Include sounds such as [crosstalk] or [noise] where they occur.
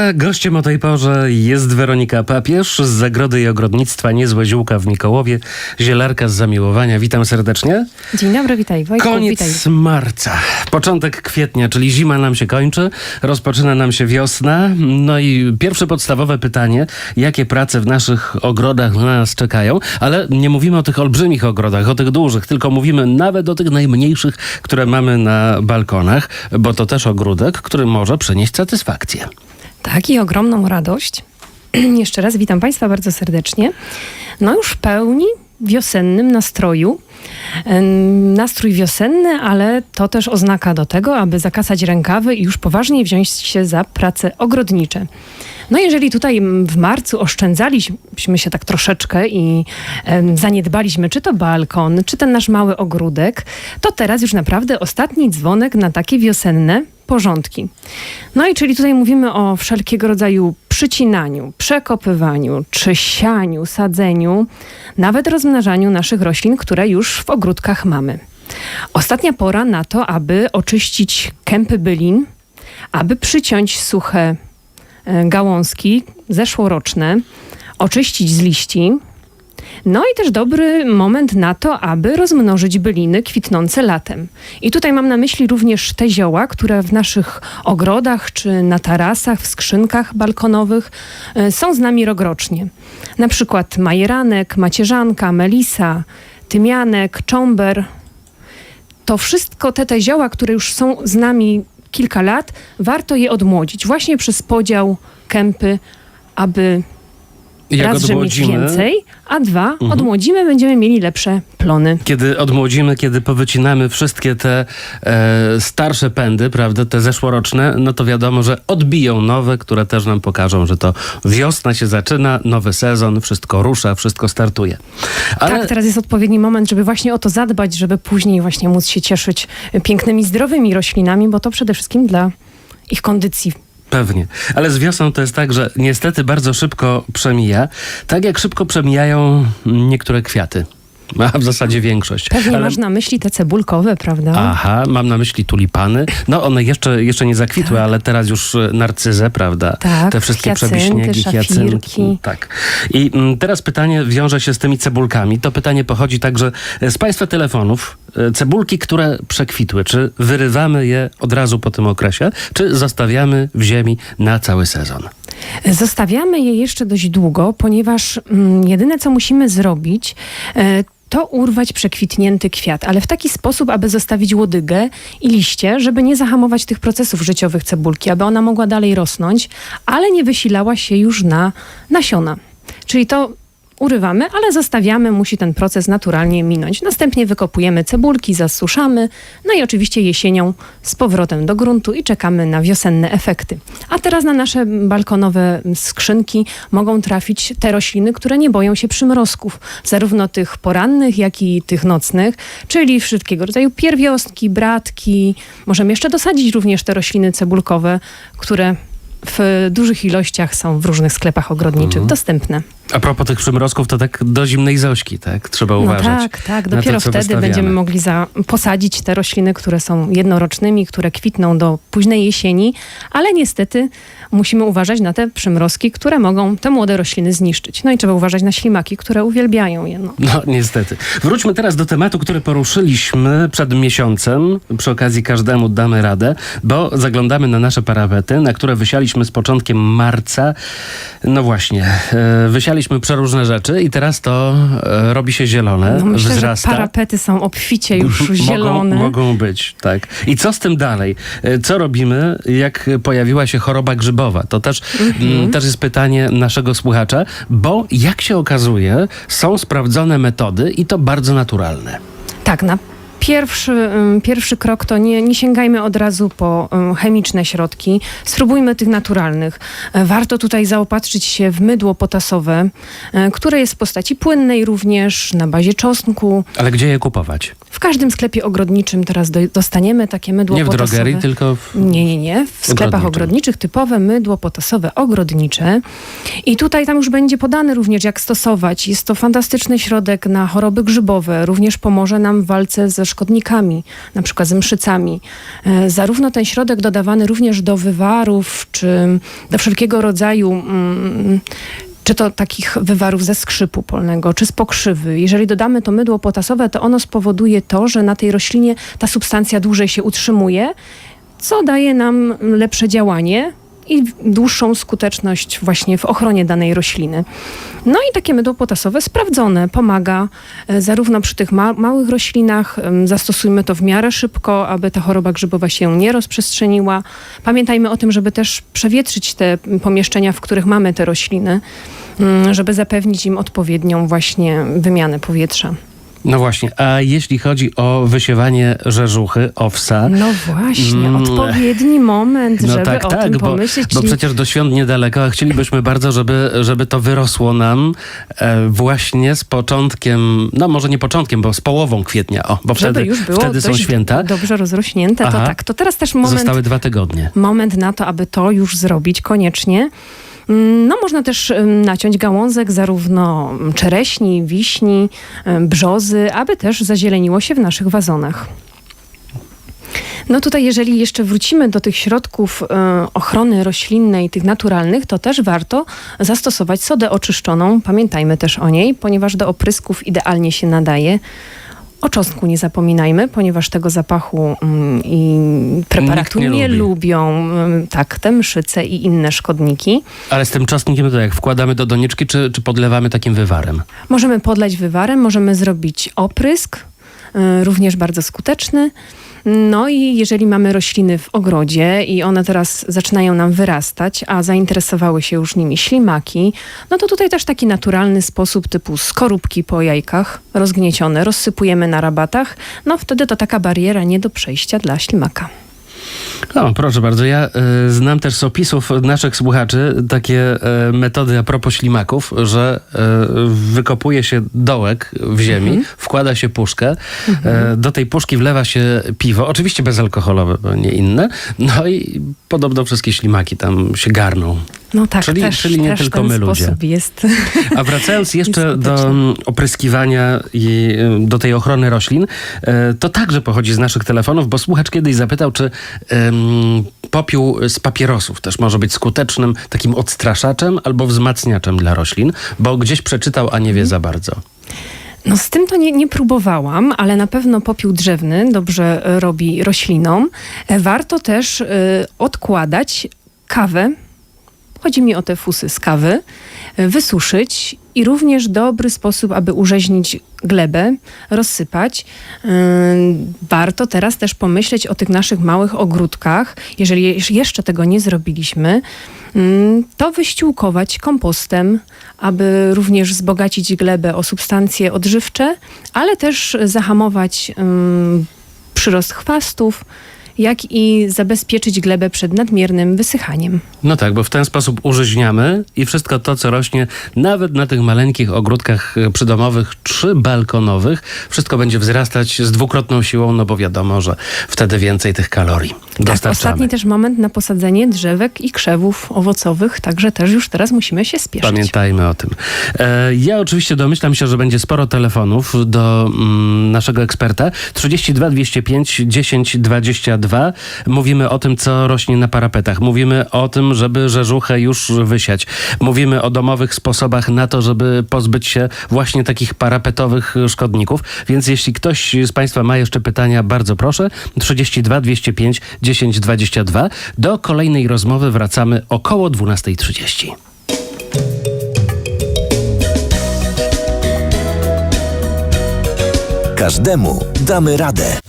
A gościem o tej porze jest Weronika Papież z Zagrody i Ogrodnictwa Niezłe Ziółka w Mikołowie, zielarka z zamiłowania. Witam serdecznie. Dzień dobry, witaj Wojtku, Koniec witaj. marca, początek kwietnia, czyli zima nam się kończy, rozpoczyna nam się wiosna. No i pierwsze podstawowe pytanie, jakie prace w naszych ogrodach na nas czekają? Ale nie mówimy o tych olbrzymich ogrodach, o tych dużych, tylko mówimy nawet o tych najmniejszych, które mamy na balkonach, bo to też ogródek, który może przynieść satysfakcję. Tak i ogromną radość. [clears throat] Jeszcze raz witam Państwa bardzo serdecznie. No już w pełni wiosennym nastroju. Nastrój wiosenny, ale to też oznaka do tego, aby zakasać rękawy i już poważnie wziąć się za prace ogrodnicze. No jeżeli tutaj w marcu oszczędzaliśmy się tak troszeczkę i zaniedbaliśmy czy to balkon, czy ten nasz mały ogródek, to teraz już naprawdę ostatni dzwonek na takie wiosenne porządki. No i czyli tutaj mówimy o wszelkiego rodzaju przycinaniu, przekopywaniu, czy sianiu, sadzeniu, nawet rozmnażaniu naszych roślin, które już w ogródkach mamy. Ostatnia pora na to, aby oczyścić kępy bylin, aby przyciąć suche gałązki zeszłoroczne, oczyścić z liści. No i też dobry moment na to, aby rozmnożyć byliny kwitnące latem. I tutaj mam na myśli również te zioła, które w naszych ogrodach czy na tarasach, w skrzynkach balkonowych e, są z nami rokrocznie. Na przykład majeranek, macierzanka, melisa, tymianek, cząber. To wszystko te, te zioła, które już są z nami kilka lat, warto je odmłodzić właśnie przez podział kępy, aby raz, że mieć odmłodzimy, Mhm. więcej, a dwa, odmłodzimy, będziemy mieli lepsze plony. Kiedy odmłodzimy, kiedy powycinamy wszystkie te e, starsze pędy, prawda, te zeszłoroczne, no to wiadomo, że odbiją nowe, które też nam pokażą, że to wiosna się zaczyna, nowy sezon, wszystko rusza, wszystko startuje. Ale Tak, teraz jest odpowiedni moment, żeby właśnie o to zadbać, żeby później właśnie móc się cieszyć pięknymi, zdrowymi roślinami, bo to przede wszystkim dla ich kondycji. Pewnie. Ale z wiosną to jest tak, że niestety bardzo szybko przemija, tak jak szybko przemijają niektóre kwiaty. A w zasadzie większość. Pewnie Ale- masz na myśli te cebulkowe, prawda? Aha, mam na myśli tulipany. No one jeszcze, jeszcze nie zakwitły, ale teraz już e, narcyzę, prawda? Tak, Te wszystkie przebiśniegi, hiacynki. Tak. I mm, teraz pytanie wiąże się z tymi cebulkami. To pytanie pochodzi także z Państwa telefonów. E, Cebulki, które przekwitły, czy wyrywamy je od razu po tym okresie, czy zostawiamy w ziemi na cały sezon? Zostawiamy je jeszcze dość długo, ponieważ mm, jedyne, co musimy zrobić, e, to urwać przekwitnięty kwiat, ale w taki sposób, aby zostawić łodygę i liście, żeby nie zahamować tych procesów życiowych cebulki, aby ona mogła dalej rosnąć, ale nie wysilała się już na nasiona. Czyli to urywamy, ale zostawiamy, musi ten proces naturalnie minąć. Następnie wykopujemy cebulki, zasuszamy, no i oczywiście jesienią z powrotem do gruntu i czekamy na wiosenne efekty. A teraz na nasze balkonowe skrzynki mogą trafić te rośliny, które nie boją się przymrozków, zarówno tych porannych, jak i tych nocnych, czyli wszystkiego rodzaju pierwiostki, bratki. Możemy jeszcze dosadzić również te rośliny cebulkowe, które w dużych ilościach są w różnych sklepach ogrodniczych dostępne. A propos tych przymrozków, to tak do zimnej zośki, tak? Trzeba No uważać. tak, tak. to, Dopiero co wtedy wystawiamy. będziemy mogli za, posadzić te rośliny, które są jednorocznymi, które kwitną do późnej jesieni, ale niestety musimy uważać na te przymrozki, które mogą te młode rośliny zniszczyć. No i trzeba uważać na ślimaki, które uwielbiają je. No. No, niestety. Wróćmy teraz do tematu, który poruszyliśmy przed miesiącem. Przy okazji każdemu damy radę, bo zaglądamy na nasze parapety, na które wysialiśmy z początkiem marca. No właśnie, e, wysialiśmy przeróżne rzeczy i teraz to e, robi się zielone, No myślę, wzrasta. że parapety są obficie już [laughs] Mogą, zielone. mogą być, tak. I co z tym dalej? E, Co robimy, jak pojawiła się choroba grzybowa? To też, Mhm. mm, też jest pytanie naszego słuchacza, bo jak się okazuje, są sprawdzone metody i to bardzo naturalne. Tak, na pierwszy, pierwszy krok to nie, nie sięgajmy od razu po chemiczne środki. Spróbujmy tych naturalnych. E, Warto tutaj zaopatrzyć się w mydło potasowe, e, które jest w postaci płynnej również, na bazie czosnku. Ale gdzie je kupować? W każdym sklepie ogrodniczym teraz do, dostaniemy takie mydło Nie w potasowe. drogerii, tylko w... Nie, nie, nie. W sklepach Ogrodniczym. ogrodniczych typowe mydło potasowe ogrodnicze. I tutaj tam już będzie podane również, jak stosować. Jest to fantastyczny środek na choroby grzybowe. Również pomoże nam w walce ze szkodnikami, na przykład z mszycami. E, Zarówno ten środek dodawany również do wywarów, czy do wszelkiego rodzaju mm, czy to takich wywarów ze skrzypu polnego, czy z pokrzywy. Jeżeli dodamy to mydło potasowe, to ono spowoduje to, że na tej roślinie ta substancja dłużej się utrzymuje, co daje nam lepsze działanie i dłuższą skuteczność właśnie w ochronie danej rośliny. No i takie mydło potasowe sprawdzone, pomaga e, zarówno przy tych ma- małych roślinach, zastosujmy to w miarę szybko, aby ta choroba grzybowa się nie rozprzestrzeniła. Pamiętajmy o tym, żeby też przewietrzyć te pomieszczenia, w których mamy te rośliny, mm, żeby zapewnić im odpowiednią właśnie wymianę powietrza. No właśnie, a jeśli chodzi o wysiewanie rzeżuchy, owsa, No właśnie, Mm. odpowiedni moment, No żeby tak, o tak, tym bo, pomyśleć. bo przecież do świąt niedaleko, a chcielibyśmy bardzo, żeby, żeby to wyrosło nam e, właśnie z początkiem, no może nie początkiem, bo z połową kwietnia, o, bo żeby wtedy, już było wtedy są święta. dobrze rozrośnięte, to Aha. tak. To teraz też moment, Zostały dwa tygodnie. moment na to, aby to już zrobić koniecznie. No, można też naciąć gałązek zarówno czereśni, wiśni, brzozy, aby też zazieleniło się w naszych wazonach. No tutaj, jeżeli jeszcze wrócimy do tych środków e, ochrony roślinnej, tych naturalnych, to też warto zastosować sodę oczyszczoną. Pamiętajmy też o niej, ponieważ do oprysków idealnie się nadaje. O czosnku nie zapominajmy, ponieważ tego zapachu mm, i preparatu nie nie, lubi. lubią mm, tak, te mszyce i inne szkodniki. Ale z tym czosnkiem to jak wkładamy do doniczki, czy, czy podlewamy takim wywarem? Możemy podlać wywarem, możemy zrobić oprysk, y, również bardzo skuteczny. No i jeżeli mamy rośliny w ogrodzie i one teraz zaczynają nam wyrastać, a zainteresowały się już nimi ślimaki, no to tutaj też taki naturalny sposób typu skorupki po jajkach rozgniecione, rozsypujemy na rabatach, no wtedy to taka bariera nie do przejścia dla ślimaka. O, proszę bardzo. Ja y, znam też z opisów naszych słuchaczy takie y, metody a propos ślimaków, że y, wykopuje się dołek w ziemi, wkłada się puszkę, y, do tej puszki wlewa się piwo, oczywiście bezalkoholowe, bo nie inne, no i podobno wszystkie ślimaki tam się garną. No tak, Czyli- też, czyli nie też tylko my ludzie. jest. [laughs] A wracając jeszcze [laughs] do mm, opryskiwania i y, do tej ochrony roślin, e, to także pochodzi z naszych telefonów, bo słuchacz kiedyś zapytał, czy em, popiół z papierosów też może być skutecznym takim odstraszaczem albo wzmacniaczem dla roślin, bo gdzieś przeczytał, a nie wie za bardzo. No z tym to nie, nie próbowałam, ale na pewno popiół drzewny dobrze robi roślinom. E, Warto też e, odkładać kawę, chodzi mi o te fusy z kawy, e, wysuszyć i również dobry sposób, aby urzeźnić glebę, rozsypać. E, Warto teraz też pomyśleć o tych naszych małych ogródkach. Jeżeli jeż- jeszcze tego nie zrobiliśmy, mm, to wyściółkować kompostem, aby również wzbogacić glebę o substancje odżywcze, ale też zahamować ym, przyrost chwastów, jak i zabezpieczyć glebę przed nadmiernym wysychaniem. No tak, bo w ten sposób użyźniamy i wszystko to, co rośnie nawet na tych maleńkich ogródkach e, przydomowych czy balkonowych, wszystko będzie wzrastać z dwukrotną siłą, no bo wiadomo, że wtedy więcej tych kalorii Tak, ostatni też moment na posadzenie drzewek i krzewów owocowych, także też już teraz musimy się spieszyć. Pamiętajmy o tym. E, ja oczywiście domyślam się, że będzie sporo telefonów do mm, naszego eksperta. 32 205 10 22. Mówimy o tym, co rośnie na parapetach. Mówimy o tym, żeby rzeżuchę już wysiać. Mówimy o domowych sposobach na to, żeby pozbyć się właśnie takich parapetowych szkodników. Więc jeśli ktoś z Państwa ma jeszcze pytania, bardzo proszę. 32 205 10 22. Do kolejnej rozmowy wracamy około 12.30. Każdemu damy radę.